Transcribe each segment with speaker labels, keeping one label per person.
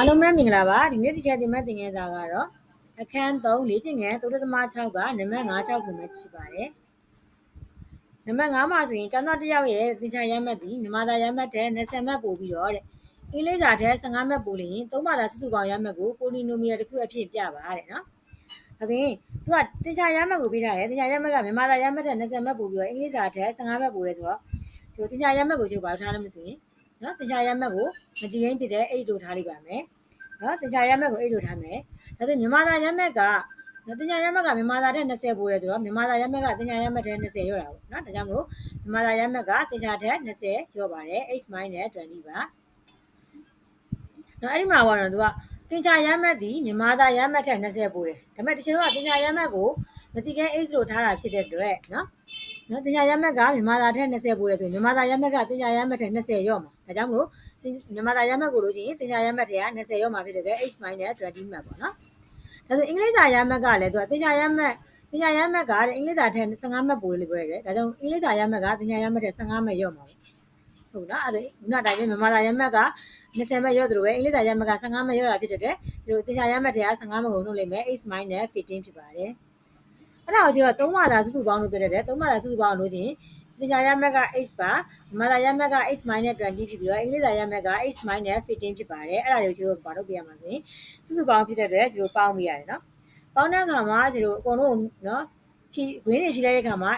Speaker 1: အားလုံးပဲမင်္ဂလာပါဒီနေ့တစ်ချက်တင်မဲ့သင်ခန်းစာကတော့အခန်း3လေ့ကျင့်ခန်း3.6ကနံပါတ်5 6ခုပဲဖြစ်ပါတယ်နံပါတ်5မှာဆိုရင်ကျောင်းသားတစ်ယောက်ရဲ့သင်ချာရမှတ်ဒီမြန်မာသားရမှတ်တဲ့20မှတ်ပို့ပြီးတော့တဲ့အင်္ဂလိပ်စာတဲ့15မှတ်ပို့လို့ရင်သုံးပါးသာစုစုပေါင်းရမှတ်ကိုပိုလီနိုမီယယ်တစ်ခုအဖြစ်ပြပါတဲ့နော်ဒါဆိုရင်သူကသင်ချာရမှတ်ကိုပေးထားတယ်သင်ချာရမှတ်ကမြန်မာသားရမှတ်တဲ့20မှတ်ပို့ပြီးတော့အင်္ဂလိပ်စာတဲ့15မှတ်ပို့ရဲဆိုတော့ဒီသင်ချာရမှတ်ကိုချုပ်ပါထားလို့မဆိုရင် နော်သင်ချာရမှတ်ကိုမတည်ရင်ဖြစ်တဲ့8လို့ထားလိုက်ပါမယ်နော်တင်ချာရမက်ကိုအဲ့လိုထားမယ်ဒါပေမဲ့မြန်မာသားရမက်ကတင်ချာရမက်ကမြန်မာသားတဲ့20ပို့တယ်ဆိုတော့မြန်မာသားရမက်ကတင်ချာရမက်တဲ့20ရော့တာပေါ့နော်ဒါကြောင့်မလို့မြန်မာသားရမက်ကတင်ချာတဲ့20ရော့ပါတယ် h နဲ့20ပါနော်အဲ့ဒီမှာပေါ့နော်သူကတင်ချာရမက်ဒီမြန်မာသားရမက်ထက်20ပို့တယ်ဒါပေမဲ့တချို့ကတင်ချာရမက်ကိုမတိကဲ h လို့ထားတာဖြစ်တဲ့အတွက်နော် နော်တင်ညာရမက်ကမြန်မာသားထက်20ပို့ရဆိုရင်မြန်မာသားရမက်ကတင်ညာရမက်ထက်20ရော့မှာဒါကြောင့်မလို့မြန်မာသားရမက်ကိုလို့ရှိရင်တင်ညာရမက်တွေက20ရော့မှာဖြစ်တဲ့အတွက် h နဲ့20မှတ်ပေါ့နော်ဒါဆိုအင်္ဂလိပ်စာရမက်ကလည်းသူကတင်ညာရမက်တင်ညာရမက်ကတဲ့အင်္ဂလိပ်စာထက်15မှတ်ပို့လို့ပြောရတယ်ဒါကြောင့်အင်္ဂလိပ်စာရမက်ကတင်ညာရမက်ထက်15မှတ်ရော့မှာပေါ့ဟုတ်နော်အဲ့ဒါခုနတိုင်းပဲမြန်မာသားရမက်က20မှတ်ရော့တယ်လို့ပဲအင်္ဂလိပ်စာရမက်က15မှတ်ရော့တာဖြစ်တဲ့အတွက်ဒီလိုတင်ညာရမက်တွေက15မှတ်ကိုနှုတ်လိုက်မယ် h နဲ့15ဖြစ်ပါတယ် အဲ့ဒါကိုကျတော့သုံးပါးသာစုစုပေါင်းလို့ပြောတယ်သုံးပါးသာစုစုပေါင်းလို့ချင်းပညာရမက်က h ပါမလာရမက်က h 20ဖြစ်ပြီးတော့အင်္ဂလိပ်စာရမက်က h 15ဖြစ်ပါတယ်အဲ့ဒါတွေကိုကျတို့ဘာလုပ်ပြရမှာဆိုရင်စုစုပေါင်းဖြစ်တဲ့အတွက်ကျတို့ပေါင်းပြရတယ်နော်ပေါင်းတဲ့အခါမှာကျတို့အကုန်လုံးနော်ဖြည့်ဝင်းနေဖြည့်လိုက်တဲ့အခါမှာ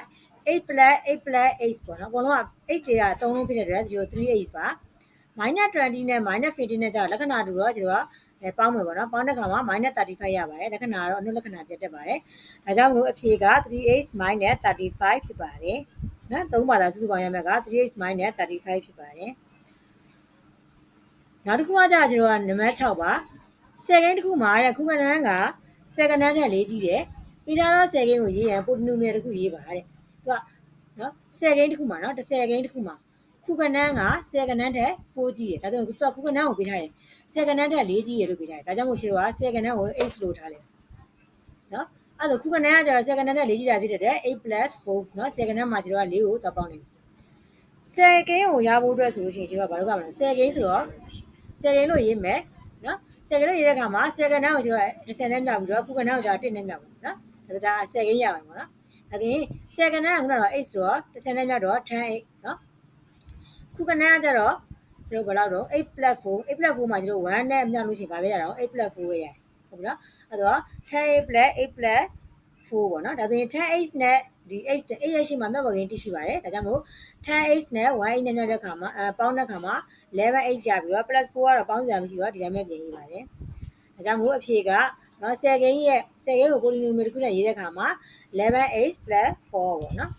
Speaker 1: 8 plus 8 plus 8ပေါ့နော်အကုန်လုံးက8ကျေက3လုံးဖြစ်တဲ့အတွက်ကျတို့38ပါ minus 20 နဲ့ minus 15 နဲ့ကြာလက္ခဏာတူတော့ကျတို့ကပေါင်းမယ်ပေါ့နော်ပေါင်းတဲ့ခါမှာ minus 35 ရပါတယ်လက္ခဏာတော့အနုလက္ခဏာပြတ်တက်ပါတယ်ဒါကြောင့်မလို့အဖြေက 3h minus 35ဖြစ်ပါတယ်နော်သုံးပါးသာစုစုပေါင်းရမယ်က 3h minus 35ဖြစ်ပါတယ်နောက်တစ်ခုကကြာကျတို့ကနံပါတ်6ပါဆယ်ကိန်းတစ်ခုမှာတဲ့ခုကနန်းကဆယ်ကနန်းထက်လေးကြီးတယ်ပြီးထားသောဆယ်ကိန်းကိုရေးရန်ပိုလီနိုမီယယ်တစ်ခုရေးပါတဲ့သူကနော်ဆယ်ကိန်းတစ်ခုမှာနော်တစ်ဆယ်ကိန်းတစ်ခုမှာ ခုကနန်းက10ကနန်းတက်4 G ရယ်ဒါဆိုရင်သူကခုကနန်းကိုပေးထားတယ်10ကနန်းတက်4 G ရယ်လို့ပေးထားတယ်ဒါကြောင့်မို့ရှိတော့10ကနန်းကို H လို့ထားတယ်နော်အဲ့တော့ခုကနန်းကကျတော့10ကနန်းတက်4 G တာဖြစ်တဲ့ 8 plus 4နော်10ကနန်းမှာကျတော့4ကိုတော့ပေါင်းတယ်10ကိန်းကိုရဖို့အတွက်ဆိုလို့ရှိရင်ကျတော့ဘာလို့ကမလဲ10ကိန်းဆိုတော့10ကိန်းလို့ရေးမယ်နော်10ကိန်းလို့ရေးတဲ့အခါမှာ10ကနန်းကိုကျတော့10နဲ့မြောက်ပြီးတော့ခုကနန်းကိုကျတော့1နဲ့မြောက်ဘူးနော်ဒါဒါ10ကိန်းရအောင်ပေါ့နော်ဒါဆိုရင်10ကနန်းကခုနကတော့8ဆိုတော့10နဲ့မြောက်တော့10 8 ခုကနန်းကကျတော့ကျတော့ဘယ်လောက်တော့8 4 8 4မှာကျတော့1နဲ့မြောက်လို့ရှိရင်ဗာပဲရတော့8 4ပဲရတယ်ဟုတ်ပြီနော်အဲ့တော့10 8 8 4ပေါ့နော်ဒါဆိုရင် 10h နဲ့ဒီ h 8ရရှိမှာမြတ်ပေါ်ကင်းတိရှိပါတယ်ဒါကြောင့်မို့ 10h နဲ့ 1h နဲ့မြတ်တဲ့ခါမှာအဲပေါင်းတဲ့ခါမှာ 11h ရပြီးတော့ plus 4ကတော့ပေါင်းစရာမရှိတော့ဒီတိုင်းပဲပြင်ရေးပါတယ်ဒါကြောင့်မို့အဖြေကနော်10ကိန်းရဲ့10ကိန်းကိုပိုလီနိုမီယယ်တစ်ခုနဲ့ရေးတဲ့ခါမှာ 11h 4ပေါ့နော်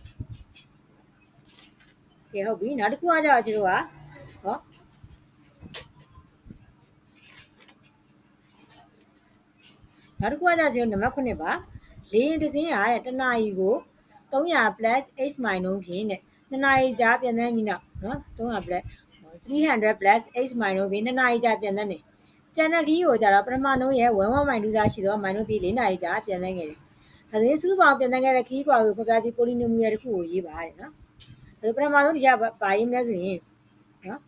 Speaker 1: ကဲဟုတ်ပြီနောက်တစ်ခုကကြတော့ကျွန်တော်ကဟောနောက်တစ်ခုကကြကျွန်တော်နံပါတ်9ပါလေရင်တစ်စင်းရတဲ့တနာရီကို300 plus h minus ဖြင့်တဲ့2နာရီကြာပြန်တဲ့မိနောက်နော်300 plus 300 plus h minus ဖြင့်2နာရီကြာပြန်တဲ့နေကျန်တဲ့ခီးကိုကြတော့ပထမနှုန်းရဲ့11 minus ရှိတော့ minus ဖြင့်4နာရီကြာပြန်တဲ့ငယ်တယ်ဒါဆိုရင်စုစုပေါင်းပြန်တဲ့ငယ်တဲ့ခီးကွာကိုဖော်ပြသည် polynomial တစ်ခုကိုရေးပါတယ်နော် ဒါပထမဆုံးဒီကဘာရေးမလဲဆိုရင်နော်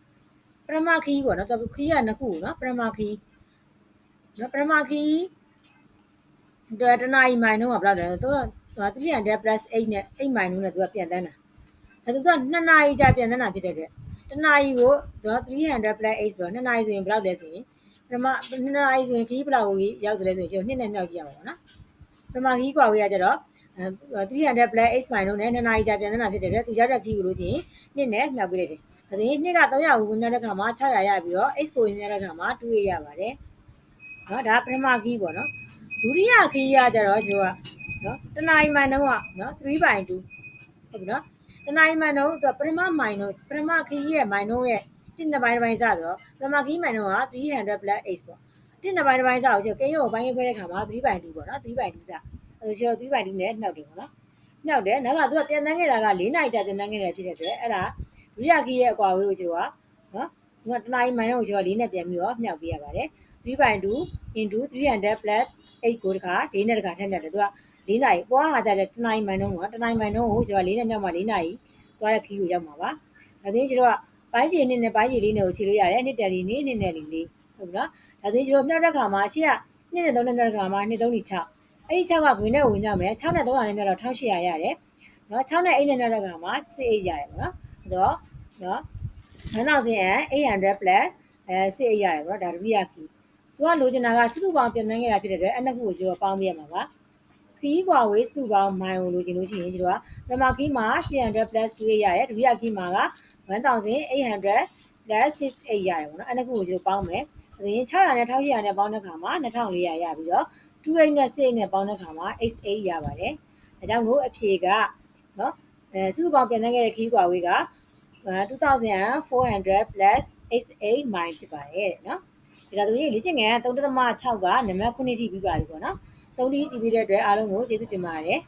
Speaker 1: ပထမခီးပေါ့နော်ခီးကနှစ်ခုနော်ပထမခီးနော်ပထမခီးတနာရီမိုင်နှုန်းကဘယ်လောက်လဲသူက300 plus 8နဲ့8မိုင်နှုန်းနဲ့သူကပြန်တန်းတာအဲသူက2နာရီကြာပြန်တန်းတာဖြစ်တဲ့အတွက်တနာရီကိုသူက300 plus 8ဆိုတော့2နာရီဆိုရင်ဘယ်လောက်လဲဆိုရင်ပထမ2နာရီဆိုရင်ခီးဘယ်လောက်ကိုရောက်တယ်လဲဆိုရင်နှစ်နဲ့မြောက်ကြည့်ရမှာပေါ့နော်ပထမခီးကွာဝေးကကြတော့ 300 plus 8မိုင်နှုန်းနဲ့2နာရီကြာပြန်တန်းတာဖြစ်တဲ့အတွက်သူရောက်တဲ့ခီးကိုလို့ချင်းနှစ်နဲ့မြောက်ပေးလိုက်တယ်ဒါဆိုရင်နှစ်က300ကိုဝင်မြောက်တဲ့ခါမှာ600ရပြီးတော့ x ကိုဝင်မြောက်တဲ့ခါမှာ2ရရပါတယ်နော်ဒါပထမခီးပေါ့နော်ဒုတိယခီးရကြတော့ကျွန်တော်ကနော်တနာရီမှန်တော့ကနော်3 by 2ဟုတ်ပြီနော်တနာရီမှန်တော့သူပထမမိုင်တော့ပထမခီးရဲ့မိုင်တော့ရဲ့တစ်နှစ်ပိုင်းတစ်ပိုင်းစဆိုတော့ပထမခီးမိုင်တော့က300 plus 8ပေါ့တစ်နှစ်ပိုင်းတစ်ပိုင်းစအောင်ကျွန်တော်ကိန်းရုံကိုပိုင်းခွဲတဲ့ခါမှာ3 by 2ပေါ့နော်3 by 2စ အဲကျွန်တော်3 by 2နဲ့နှောက်တယ်ပေါ့နော်နှောက်တယ်နောက်ကသူကပြန်တန်းခဲ့တာက4နိုင်ကြာပြန်တန်းခဲ့တယ်ဖြစ်တဲ့အတွက်အဲ့ဒါဒုတိယခီးရဲ့အကွာဝေးကိုကျွန်တော်ကနော်ဒီကတနာရီမိုင်တော့ကိုကျွန်တော်4နဲ့ပြန်ပြီးတော့နှောက်ပေးရပါတယ်3 by 2 into 300 plus 8ကိုတခါ၄နဲ့တခါထပ်မြောက်တယ်သူက၄နာရီပွားဟာကြတဲ့တနိုင်မိုင်နှုန်းကတနိုင်မိုင်နှုန်းကိုကျွန်တော်၄နဲ့မြောက်မှ၄နာရီသွားတဲ့ခီးကိုရောက်မှာပါဒါဆိုရင်ကျွန်တော်ကပိုင်းချီနှစ်နဲ့ပိုင်းချီလေးနဲ့ကိုခြေလို့ရတယ်နှစ်တယ်လေးနှစ်နှစ်နဲ့လေးလေးဟုတ်ပြီနော်ဒါဆိုရင်ကျွန်တော်မြောက်တဲ့ခါမှာရှေ့က2နဲ့3နဲ့မြောက်တဲ့ခါမှာ2 3 6 အဲ့ဒီ6ကဝင်နဲ့ဝင်ကြမယ်6နဲ့300နဲ့မြောက်တော့1800ရတယ်နော်6နဲ့8နဲ့မြောက်တဲ့ခါမှာ1800ရတယ်ပေါ့နော်အဲ့တော့နော်9800 plus အဲ1800ရတယ်ပေါ့နော်ဒါဒုတိယခီးသူကလိုချင်တာကစုစုပေါင်းပြန်နှန်းခဲ့တာဖြစ်တဲ့အတွက်အနှစ်ခုကိုကျွန်တော်ပေါင်းပြရမှာပါခီးကွာဝေးစုပေါင်းမိုင်ကိုလိုချင်လို့ရှိရင်ကျွန်တော်ကပထမခီးမှာ600 plus 2ရတယ်ဒုတိယခီးမှာက1800 plus 68ရတယ်ပေါ့နော်အဲ့နှစ်ခုကိုကျွန်တော်ပေါင်းမယ် ဒါရင်600နဲ့1800နဲ့ပေါင်းတဲ့ခါမှာ2400ရပြီးတော့28နဲ့6နဲ့ပေါင်းတဲ့ခါမှာ88ရပါတယ်ဒါကြောင့်လို့အဖြေကနော်အဲစုစုပေါင်းပြန်နှန်းခဲ့တဲ့ခီးကွာဝေးက2400 plus 88 mile ဖြစ်ပါတယ်တဲ့နော်ဒါဆိုရင်လေ့ကျင့်ငန်း3.6ကနံပါတ်9ထိပြီးပါပြီပေါ့နော်စုံတီးကြည့်ပြီးတဲ့အတွက်အားလုံးကိုကျေးဇူးတင်ပါတယ်